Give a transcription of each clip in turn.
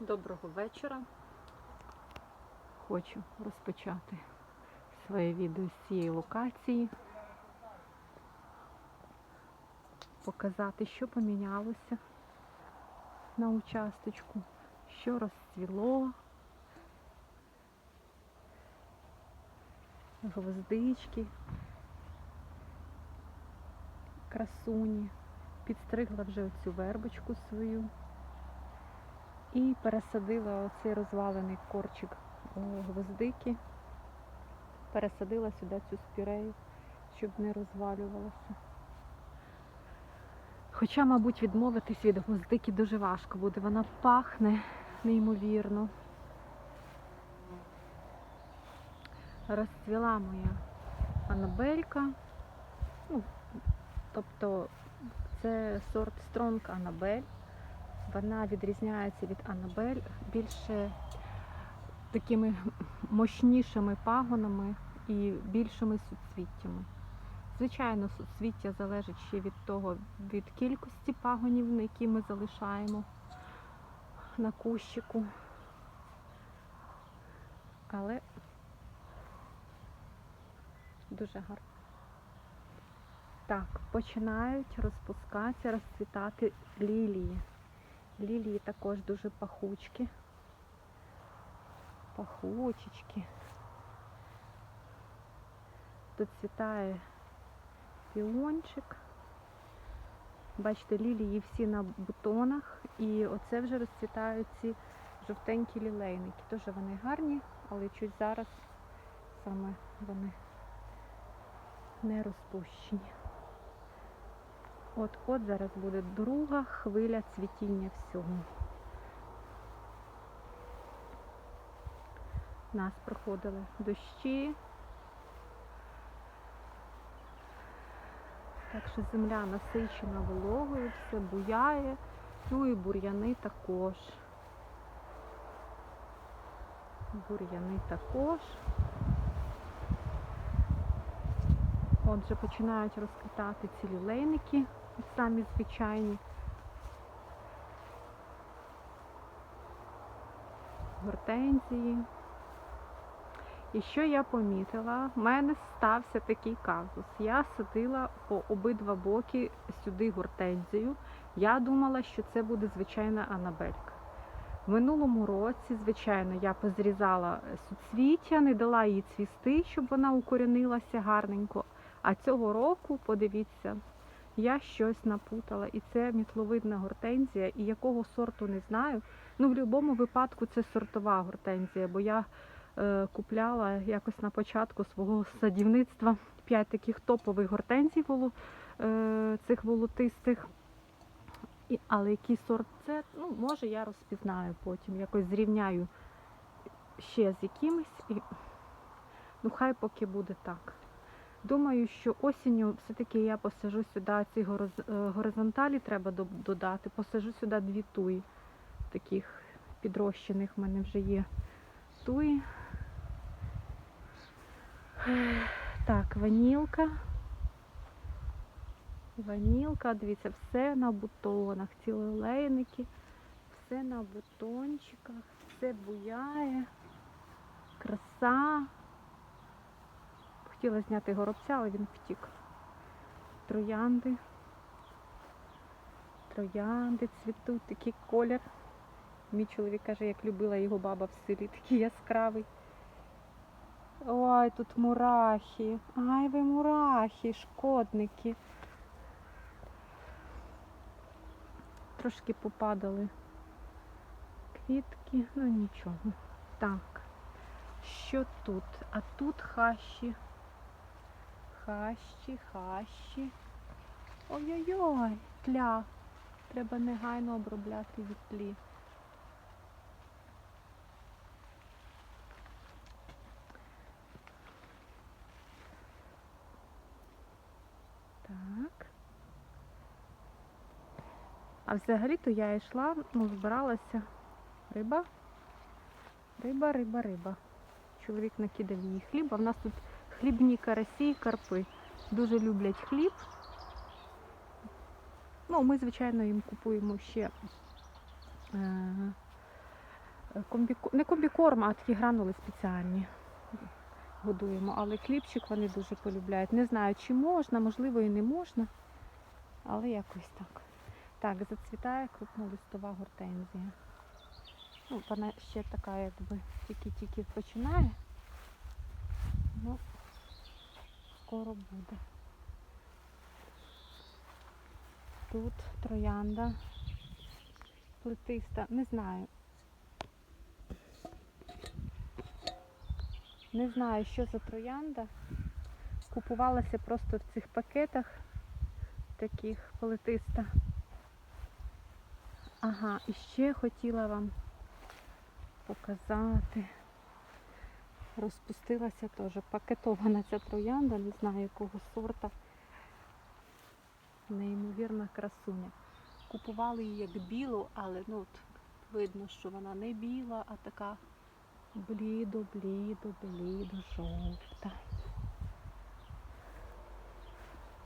Доброго вечора. Хочу розпочати своє відео з цієї локації. Показати, що помінялося на участочку, що розцвіло, гвоздички, красуні. Підстригла вже оцю вербочку свою. І пересадила оцей розвалений корчик гвоздики. Пересадила сюди цю спірею, щоб не розвалювалося. Хоча, мабуть, відмовитись від гвоздики дуже важко буде. Вона пахне неймовірно. Розцвіла моя анабелька. Ну, тобто це сорт Стронг Анабель. Вона відрізняється від Анабель більше такими мощнішими пагонами і більшими суцвіттями. Звичайно, суцвіття залежить ще від того, від кількості пагонів, які ми залишаємо на кущику. Але дуже гарно. Так, починають розпускатися, розцвітати лілії. Лілії також дуже пахучки. Пахучечки. Тут цвітає піончик. Бачите, лілії всі на бутонах. І оце вже розцвітають ці жовтенькі лілейники. Теж вони гарні, але чуть зараз саме вони не розпущені. От-от зараз буде друга хвиля цвітіння всього. Нас проходили дощі. Так що земля насичена вологою, все буяє, ну і бур'яни також. Бур'яни також. Отже, починають розквітати ці лілейники, самі звичайні. Гортензії. І що я помітила? В мене стався такий казус. Я садила по обидва боки сюди гортензію. Я думала, що це буде звичайна анабелька. В минулому році, звичайно, я позрізала суцвіття, не дала їй цвісти, щоб вона укорінилася гарненько. А цього року, подивіться, я щось напутала. І це мітловидна гортензія, і якого сорту не знаю. Ну, в будь-якому випадку це сортова гортензія, бо я е, купляла якось на початку свого садівництва 5 таких топових гортензій волу, е, цих волотистих. І, але який сорт це, ну, може я розпізнаю потім, якось зрівняю ще з якимось. І, ну, хай поки буде так. Думаю, що осінню все-таки я посажу сюди ці е, горизонталі треба додати. Посажу сюди дві туї. Таких підрощених в мене вже є туї. Так, ванілка. Ванілка, дивіться, все на бутонах, ці лилейники, все на бутончиках, все буяє, краса. Хотіла зняти горобця, але він втік. Троянди. Троянди цвітуть, такий колір. Мій чоловік каже, як любила його баба в селі, такий яскравий. Ой, тут мурахи. Ай, ви мурахи, шкодники. Трошки попадали квітки, ну нічого. Так, що тут? А тут хащі. Хащі, хащі. Ой-ой-ой, тля. Треба негайно обробляти від тлі. Так. А взагалі-то я йшла, ну, збиралася. Риба. Риба, риба, риба. Чоловік накидав її хліб, а в нас тут хлібні карасі і карпи. Дуже люблять хліб. Ну, ми, звичайно, їм купуємо ще е, е, не комбікорм, а такі гранули спеціальні. Годуємо, але хлібчик вони дуже полюбляють. Не знаю, чи можна, можливо, і не можна, але якось так. Так, зацвітає крупнолистова гортензія. Ну, вона ще така, якби тільки-тільки починає. Ну, скоро буде. Тут троянда плетиста, не знаю. Не знаю, що за троянда. Купувалася просто в цих пакетах таких плетиста. Ага, і ще хотіла вам показати. Розпустилася теж пакетована ця троянда, не знаю якого сорта. Неймовірна красуня. Купували її як білу, але ну от видно, що вона не біла, а така блідо, блідо, блідо, жовта.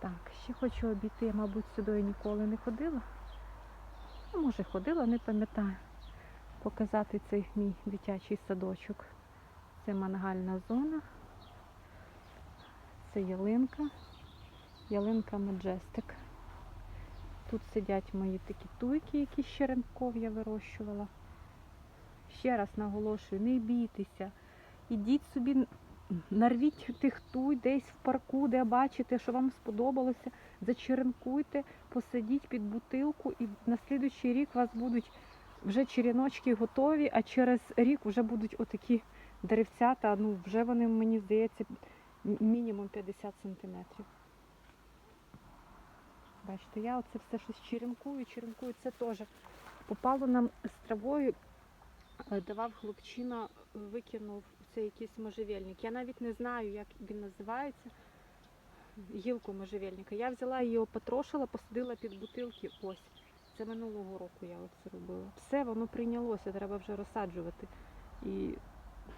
Так, ще хочу обійти, я, мабуть, сюди я ніколи не ходила. Ну, може ходила, не пам'ятаю. Показати цей мій дитячий садочок. Це мангальна зона. Це ялинка. Ялинка Маджестик. Тут сидять мої такі туйки, які з черенков я вирощувала. Ще раз наголошую, не бійтеся. Ідіть собі, нарвіть тих туй десь в парку, де бачите, що вам сподобалося. Зачеренкуйте, посадіть під бутилку і на слідуючий рік у вас будуть вже череночки готові, а через рік вже будуть отакі деревцята. Ну, вже вони, мені здається, мінімум 50 сантиметрів. Бачите, я оце все щось черенкую, черенкую. Це теж попало нам з травою, е, давав хлопчина, викинув це якийсь можжевельник. Я навіть не знаю, як він називається. Гілку можжевельника. Я взяла її, опотрошила, посадила під бутилки. Ось. Це минулого року я оце робила. Все, воно прийнялося, треба вже розсаджувати. І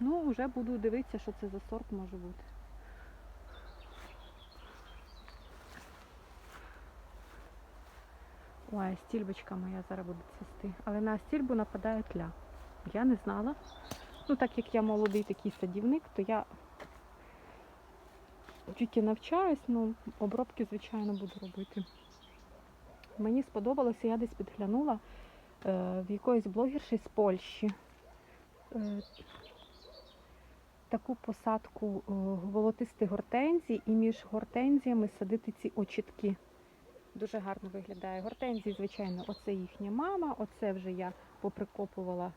ну, вже буду дивитися, що це за сорт може бути. Ой, стільбочка моя зараз буде цвісти. Але на стільбу нападає тля. Я не знала. Ну, так як я молодий такий садівник, то я тільки навчаюсь, ну, обробки, звичайно, буду робити. Мені сподобалося, я десь підглянула е, в якоїсь блогерші з Польщі. Е, таку посадку е, волотистих гортензій і між гортензіями садити ці очітки. Дуже гарно виглядає. Гортензії, звичайно, оце їхня мама, оце вже я поприкопувала,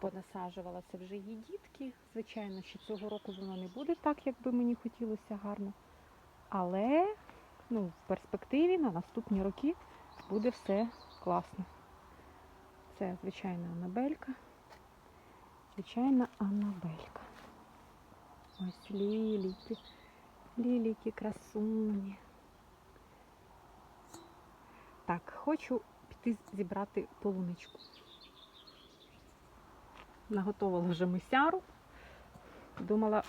понасаджувала, це вже її дітки. Звичайно, що цього року воно не буде так, як би мені хотілося гарно. Але ну, в перспективі на наступні роки буде все класно. Це звичайна Анабелька. Звичайна Анабелька. Ось ліліки. Ліліки, красуні. Так, хочу піти зібрати полуничку. Наготовила вже мисяру. Думала,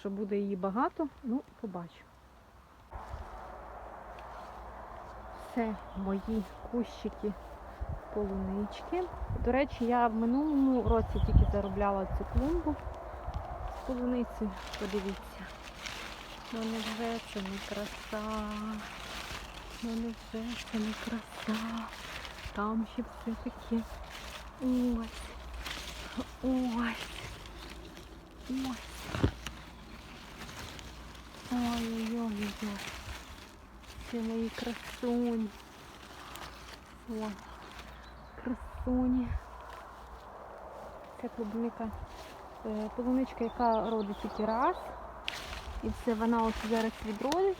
що буде її багато, ну, побачу. Це мої кущики полунички. До речі, я в минулому році тільки заробляла цю клумбу з полуницею. Подивіться. Ну невже це не краса. Ну невже це не краса. Там ще все таке. Ось. Ось. Ось. Ой-ой-ой. Це мої красуні. О, красуні. Це клубника. Е, Полуничка, яка родить тільки раз. І все, вона ось зараз відродить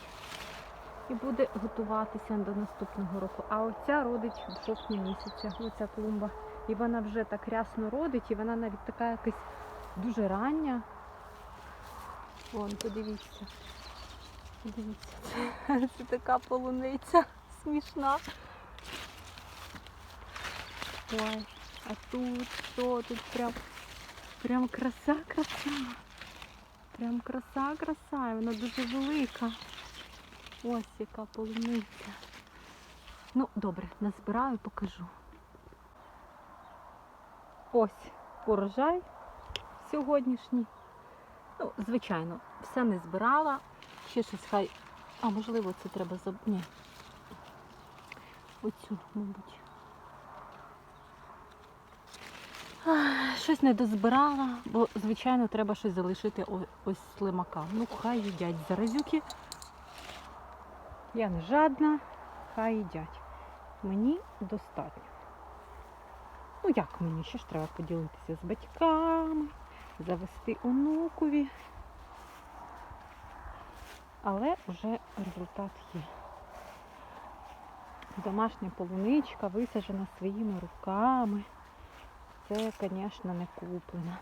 і буде готуватися до наступного року. А оця родить в жовтні місяці. Оця клумба. І вона вже так рясно родить, і вона навіть така якась дуже рання. Вон, подивіться. Подивіться, це, це така полуниця смішна. Ой, а тут що? Тут прям, прям краса, краса. Прям краса, краса. І вона дуже велика. Ось яка полуниця. Ну, добре, назбираю, покажу. Ось урожай сьогоднішній. Ну, звичайно, все не збирала. Ще щось хай. А можливо, це треба заб... Ні. Оцю, мабуть. Щось не дозбирала, бо, звичайно, треба щось залишити ось слимакам. Ну, хай їдять заразюки. Я не жадна, хай їдять. Мені достатньо. Ну як мені? Ще ж треба поділитися з батьками, завести онукові. Але вже результат є. Домашня полуничка висаджена своїми руками. Це, звісно, не куплено.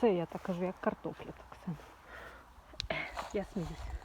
Це я так кажу, як картопля так само. Я сміюся.